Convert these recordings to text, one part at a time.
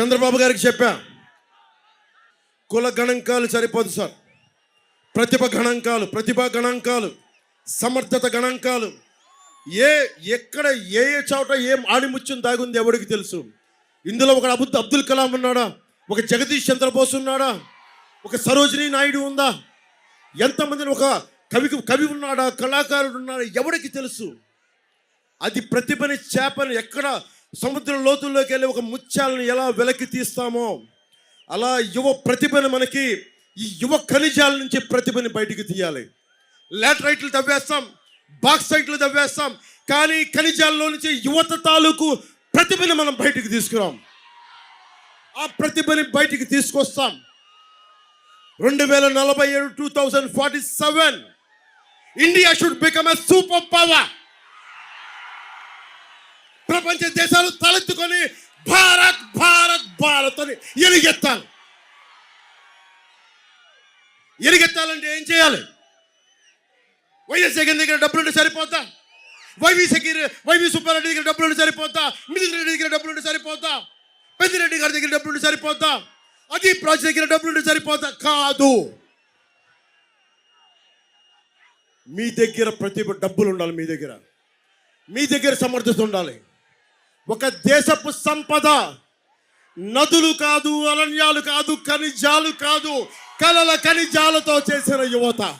చంద్రబాబు గారికి చెప్పా కుల గణాంకాలు సరిపోదు సార్. ప్రతిభ గణాంకాలు ప్రతిభా గణాంకాలు సమర్థత గణాంకాలు ఏ ఎక్కడ ఏ ఏ చోట ఏం ఆణిముత్యం దాగుంది ఎవరికి తెలుసు? ఇందులో ఒక అబుద్ అబ్దుల్ కలాం ఉన్నాడా? ఒక జగదీష్ చంద్రబోస్ ఉన్నాడా? ఒక సరోజిని నాయుడు ఉందా? ఎంతమందిని ఒక కవికి కవి ఉన్నాడా? కళాకారుడు ఉన్నాడా? ఎవడికి తెలుసు? అది ప్రతిభని చేపని ఎక్కడ సముద్రం లోతుల్లోకి వెళ్ళి ఒక ముత్యాలను ఎలా వెలకి తీస్తామో అలా యువ ప్రతిభను మనకి ఈ యువ ఖనిజాల నుంచి ప్రతిభని బయటికి తీయాలి. లాటరైట్లు తవ్వేస్తాం బాక్సైట్లు తవ్వేస్తాం కానీ ఖనిజాల్లో నుంచి యువత తాలూకు ప్రతిభని మనం బయటికి తీసుకురాం. ఆ ప్రతిభని బయటికి తీసుకొస్తాం. రెండు వేల నలభై ఏడు two thousand forty seven India should become a super power ప్రపంచ దేశాలు తలెత్తుకొని భారత్ భారత్ భారత్ అని ఎరిగెత్తాలి ఎరిగెత్తాలంటే ఏం చేయాలి? వైఎస్ జగన్ దగ్గర డబ్బులు ఉంటే సరిపోతా వైవి సకీర్ వైవి సుబ్బారెడ్డి దగ్గర డబ్బులు ఉంటే సరిపోతా మిథున్ రెడ్డి దగ్గర డబ్బులుంటే సరిపోతా పెద్దిరెడ్డి గారి దగ్గర డబ్బులుంటే సరిపోతా అది ప్రాజెక్ట్ దగ్గర డబ్బులు ఉంటే సరిపోతా కాదు. మీ దగ్గర ప్రతి డబ్బులు ఉండాలి మీ దగ్గర. మీ దగ్గర సమర్థత ఉండాలి. ఒక దేశపు సంపద. నదులు కాదు అరణ్యాలు కాదు ఖనిజాలు కాదు కలల ఖనిజాలతో చేసిన యువత.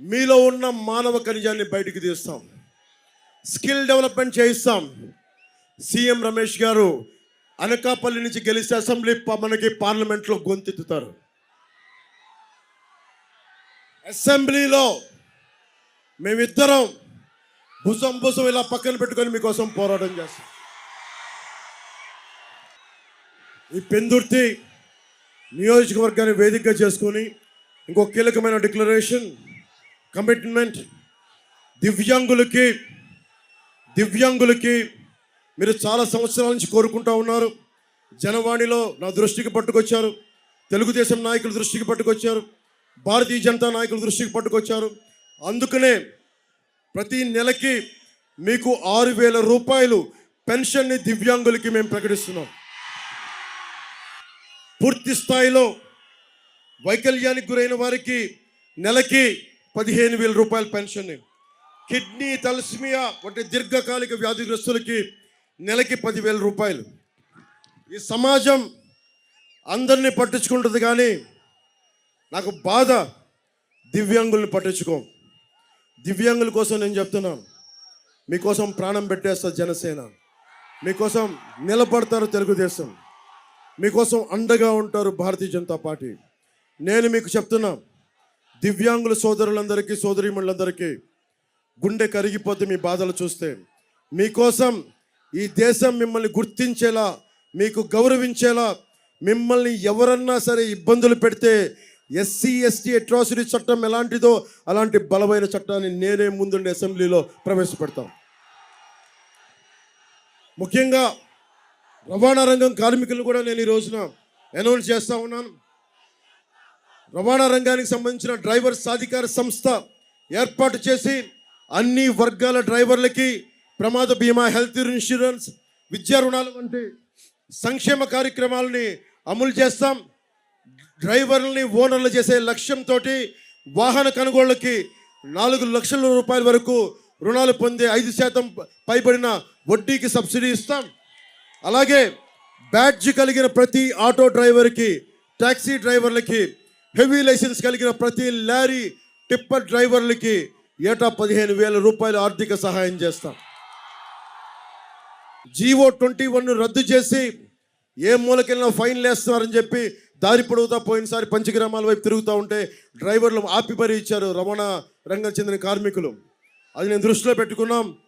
మీలో ఉన్న మానవ ఖనిజాన్ని బయటికి తీస్తాం. స్కిల్ డెవలప్మెంట్ చేయిస్తాం. సీఎం రమేష్ గారు అనకాపల్లి నుంచి గెలిస్తే అసెంబ్లీ మనకి పార్లమెంట్లో గొంతెత్తుతారు. అసెంబ్లీలో మేమిద్దరం భుజం భుజం ఇలా పక్కన పెట్టుకొని మీకోసం పోరాటం చేస్తాం. ఈ పెందుర్తి నియోజకవర్గాన్ని వేదికగా చేసుకొని ఇంకో కీలకమైన డిక్లరేషన్ కమిట్మెంట్ దివ్యాంగులకి దివ్యాంగులకి మీరు చాలా సంవత్సరాల నుంచి కోరుకుంటా ఉన్నారు. జనవాణిలో నా దృష్టికి పట్టుకొచ్చారు. తెలుగుదేశం నాయకుల దృష్టికి పట్టుకొచ్చారు. భారతీయ జనతా నాయకుల దృష్టికి పట్టుకొచ్చారు. అందుకనే ప్రతి నెలకి మీకు ఆరు వేల రూపాయలు పెన్షన్ని దివ్యాంగులకి మేము ప్రకటిస్తున్నాం. పూర్తి స్థాయిలో వైకల్యానికి గురైన వారికి నెలకి పదిహేను వేల రూపాయల పెన్షన్ కిడ్నీ తలస్మియా వంటి దీర్ఘకాలిక వ్యాధిగ్రస్తులకి నెలకి పదివేల రూపాయలు. ఈ సమాజం అందరినీ పట్టించుకుంటుంది కానీ నాకు బాధ దివ్యాంగుల్ని పట్టించుకోం. దివ్యాంగుల కోసం నేను చెప్తున్నాను. మీకోసం ప్రాణం పెట్టేస్తారు జనసేన. మీకోసం నిలబడతారు తెలుగుదేశం. మీకోసం అండగా ఉంటారు భారతీయ జనతా పార్టీ. నేను మీకు చెప్తున్నా దివ్యాంగుల సోదరులందరికీ సోదరీమణులందరికీ గుండె కరిగిపోతే మీ బాధలు చూస్తే మీకోసం ఈ దేశం మిమ్మల్ని గుర్తించేలా మీకు గౌరవించేలా మిమ్మల్ని ఎవరన్నా సరే ఇబ్బందులు పెడితే ఎస్సీ ఎస్టీ అట్రాసిటీ చట్టం ఎలాంటిదో అలాంటి బలమైన చట్టాన్ని నేనే ముందుండి అసెంబ్లీలో ప్రవేశపెడతాం. ముఖ్యంగా రవాణా రంగం కార్మికులు కూడా నేను ఈ రోజున అనౌన్స్ చేస్తా ఉన్నాను. రవాణా రంగానికి సంబంధించిన డ్రైవర్ సాధికార సంస్థ ఏర్పాటు చేసి అన్ని వర్గాల డ్రైవర్లకి ప్రమాద బీమా హెల్త్ ఇన్సూరెన్స్ విద్యా రుణాలు వంటి సంక్షేమ కార్యక్రమాలని అమలు చేస్తాం. డ్రైవర్లని ఓనర్లు చేసే లక్ష్యంతో వాహన కొనుగోళ్ళకి నాలుగు లక్షల రూపాయల వరకు రుణాలు పొందే ఐదు శాతం పైబడిన వడ్డీకి సబ్సిడీ ఇస్తాం. అలాగే బ్యాడ్జ్ కలిగిన ప్రతి ఆటో డ్రైవర్కి ట్యాక్సీ డ్రైవర్లకి హెవీ లైసెన్స్ కలిగిన ప్రతి లారీ టిప్పర్ డ్రైవర్లకి ఏటా పదిహేను వేల రూపాయల ఆర్థిక సహాయం చేస్తాం. జీవో ట్వంటీ వన్ రద్దు చేసి ఏ మూలకెళ్ళినా ఫైన్లు వేస్తున్నారని చెప్పి దారి పొడవుతా పోయినసారి పంచగ్రామాల వైపు తిరుగుతూ ఉంటే డ్రైవర్లు ఆపి మరీ ఇచ్చారు రవాణా రంగం చెందిన కార్మికులు. అది నేను దృష్టిలో పెట్టుకున్నాం.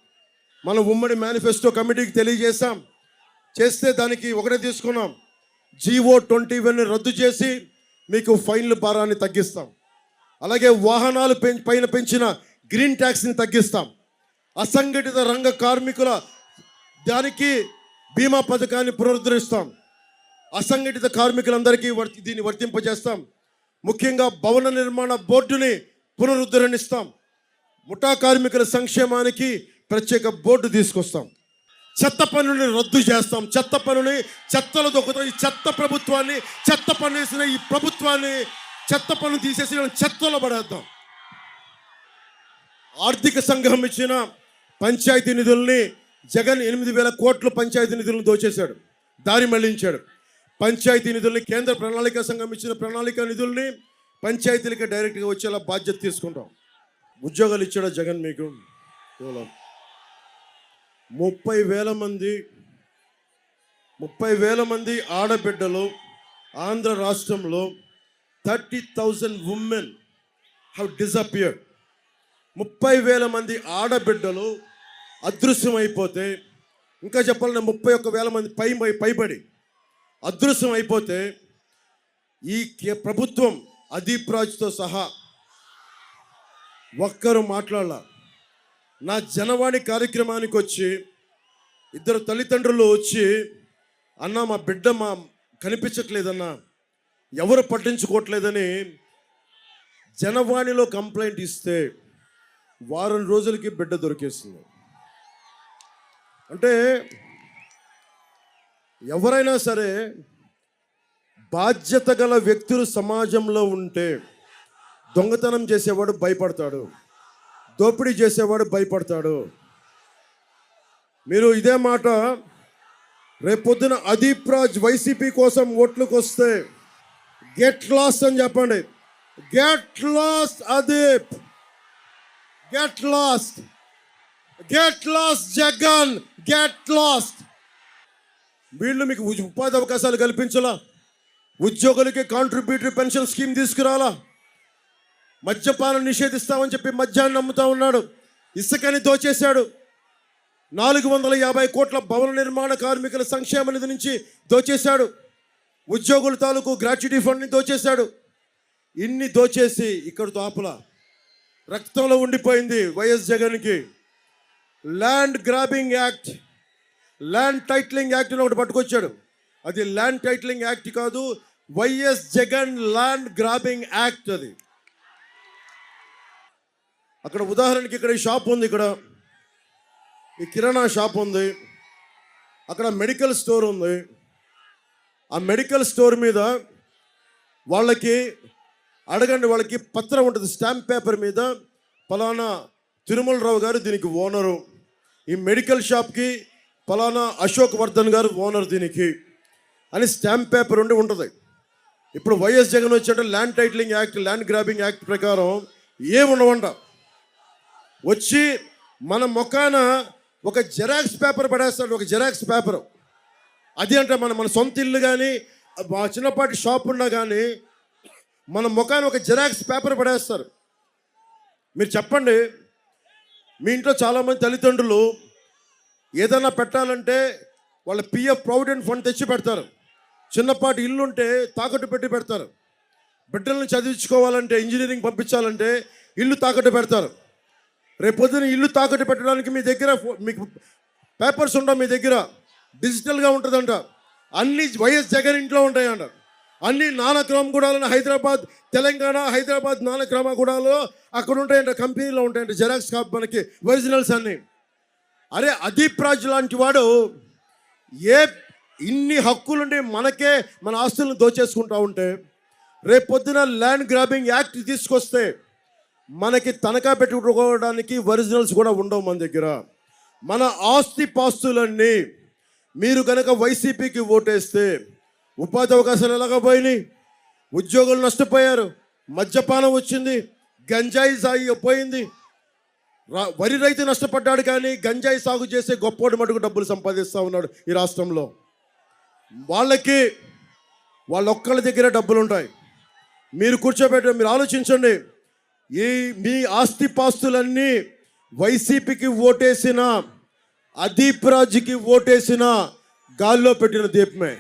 మన ఉమ్మడి మేనిఫెస్టో కమిటీకి తెలియజేశాం. చేస్తే దానికి ఒకటే తీసుకున్నాం. జీవో ట్వంటీ వన్ రద్దు చేసి మీకు ఫైన్ల భారాన్ని తగ్గిస్తాం. అలాగే వాహనాలు పెం పైన పెంచిన గ్రీన్ ట్యాక్స్ని తగ్గిస్తాం. అసంఘటిత రంగ కార్మికుల దానికి బీమా పథకాన్ని పునరుద్ధరిస్తాం. అసంఘటిత కార్మికులందరికీ వర్తి దీన్ని వర్తింపజేస్తాం. ముఖ్యంగా భవన నిర్మాణ బోర్డుని పునరుద్ధరణిస్తాం. ముఠా కార్మికుల సంక్షేమానికి ప్రత్యేక బోర్డు తీసుకొస్తాం. చెత్త పనుల్ని రద్దు చేస్తాం. చెత్త పన్నుని చెత్తలు దొక్కుతాం ఈ చెత్త ప్రభుత్వాన్ని చెత్త పని వేసిన ఈ ప్రభుత్వాన్ని చెత్త పనులు తీసేసి మనం చెత్తలో పడేద్దాం. ఆర్థిక సంఘం ఇచ్చిన పంచాయతీ నిధుల్ని జగన్ ఎనిమిది వేల కోట్ల పంచాయతీ నిధులను దోచేశాడు. దారి మళ్ళించాడు. పంచాయతీ నిధుల్ని కేంద్ర ప్రణాళిక సంఘం ఇచ్చిన ప్రణాళిక నిధుల్ని పంచాయతీలకి డైరెక్ట్గా వచ్చేలా బాధ్యత తీసుకుంటాం. ఉద్యోగాలు ఇచ్చాడా జగన్ మీకు? కేవలం ముప్పై వేల మంది ముప్పై వేల మంది ఆడబిడ్డలు ఆంధ్ర రాష్ట్రంలో thirty thousand women have disappeared ముప్పై వేల మంది ఆడబిడ్డలు అదృశ్యం అయిపోతే ఇంకా చెప్పాలంటే ముప్పై ఒక్క వేల మంది పై పై- పైబడి అదృశ్యం అయిపోతే ఈ కే- ప్రభుత్వం అదీప్ రాజ్తో సహా ఒక్కరు మాట్లాడాల. నా జనవాణి కార్యక్రమానికి వచ్చి ఇద్దరు తల్లిదండ్రులు వచ్చి అన్న మా బిడ్డ మా కనిపించట్లేదన్నా ఎవరు పట్టించుకోవట్లేదని జనవాణిలో కంప్లైంట్ ఇస్తే వారం రోజులకి బిడ్డ దొరికేస్తుంది అంటే ఎవరైనా సరే బాధ్యత గల వ్యక్తులు సమాజంలో ఉంటే దొంగతనం చేసేవాడు భయపడతాడు దోపిడీ చేసేవాడు భయపడతాడు. మీరు ఇదే మాట రేపొద్దున అదీప్ రాజ్ వైసీపీ కోసం ఓట్లకు వస్తే గెట్ లాస్ట్ అని చెప్పండి. Get lost Adeep. Get lost get lost Jagan. Get lost వీళ్ళు మీకు ఉపాధి అవకాశాలు కల్పించాలా? ఉద్యోగులకి కాంట్రిబ్యూటరీ పెన్షన్ స్కీమ్ తీసుకురాలా? మద్యపానం నిషేధిస్తామని చెప్పి మద్యాన్ని నమ్ముతా ఉన్నాడు. ఇసుకని దోచేశాడు. నాలుగు వందల యాభై కోట్ల భవన నిర్మాణ కార్మికుల సంక్షేమ నిధి నుంచి దోచేశాడు. ఉద్యోగుల తాలూకు గ్రాట్యుటీ ఫండ్ని దోచేశాడు. ఇన్ని దోచేసి ఇక్కడ ఆపల రక్తంలో ఉండిపోయింది వైఎస్ జగన్కి. Land grabbing act land titling act అని ఒకటి పట్టుకొచ్చాడు. అది ల్యాండ్ టైటిలింగ్ యాక్ట్ కాదు YS Jagan land grabbing act అది. అక్కడ ఉదాహరణకి ఇక్కడ ఈ షాప్ ఉంది ఇక్కడ. ఈ కిరాణా షాప్ ఉంది. అక్కడ మెడికల్ స్టోర్ ఉంది. ఆ మెడికల్ స్టోర్ మీద వాళ్ళకి అడగండి వాళ్ళకి పత్రం ఉంటుంది స్టాంప్ పేపర్ మీద ఫలానా తిరుమలరావు గారు దీనికి ఓనరు ఈ మెడికల్ షాప్కి ఫలానా అశోక్ వర్ధన్ గారు ఓనర్ దీనికి అని స్టాంప్ పేపర్ ఉండి ఉంటుంది. ఇప్పుడు YS Jagan వచ్చేట land titling act land grabbing act ప్రకారం ఏముండవంట వచ్చి మన మొఖాన ఒక జెరాక్స్ పేపర్ పడేస్తాడు ఒక జెరాక్స్ పేపర్. అది అంటే మన మన సొంత ఇల్లు కానీ మా చిన్నపాటి షాప్ ఉన్నా కానీ మన ముఖాన్ని ఒక జెరాక్స్ పేపర్ పడేస్తారు. మీరు చెప్పండి మీ ఇంట్లో చాలామంది తల్లిదండ్రులు ఏదైనా పెట్టాలంటే వాళ్ళ పిఎఫ్ ప్రావిడెంట్ ఫండ్ తెచ్చి పెడతారు. చిన్నపాటి ఇల్లు ఉంటే తాకట్టు పెట్టి పెడతారు. బిడ్డలను చదివించుకోవాలంటే ఇంజనీరింగ్ పంపించాలంటే ఇల్లు తాకట్టు పెడతారు. రేపొద్దున ఇల్లు తాకట్టు పెట్టడానికి మీ దగ్గర మీకు పేపర్స్ ఉండవు మీ దగ్గర. డిజిటల్గా ఉంటుందంట. అన్ని వైఎస్ జగన్ ఇంట్లో ఉంటాయంట. అన్ని నానక్రమగూడాలను హైదరాబాద్ తెలంగాణ హైదరాబాద్ నానక్రమగూడాలో అక్కడ ఉంటాయంట కంపెనీలో ఉంటాయంట జెరాక్స్ కాప్ మనకి ఒరిజినల్స్ అన్నీ. అరే అదీప్ రాజ్ లాంటి వాడు ఏ ఇన్ని హక్కులుండి మనకే మన ఆస్తులను దోచేసుకుంటా ఉంటే రేపొద్దున ల్యాండ్ గ్రాబింగ్ యాక్ట్ తీసుకొస్తే మనకి తనఖా పెట్టుకోవడానికి ఒరిజినల్స్ కూడా ఉండవు మన దగ్గర. మన ఆస్తి పాస్తులన్నీ మీరు కనుక వైసీపీకి ఓటేస్తే ఉపాధి అవకాశాలు ఎలాగ పోయినాయి? ఉద్యోగులు నష్టపోయారు మద్యపానం వచ్చింది గంజాయి సాగి పోయింది వరి రైతు నష్టపడ్డాడు కానీ గంజాయి సాగు చేసే గొప్పోడి మటుకు డబ్బులు సంపాదిస్తూ ఉన్నాడు ఈ రాష్ట్రంలో. వాళ్ళకి వాళ్ళొక్కళ్ళ దగ్గర డబ్బులు ఉంటాయి మీరు కూర్చోబెట్ట మీరు ఆలోచించండి. ఈ మీ ఆస్తి పాస్తులన్నీ వైసీపీకి ఓటేసిన అదీప్ రాజుకి ఓటేసిన గాల్లో పెట్టిన దీపమే.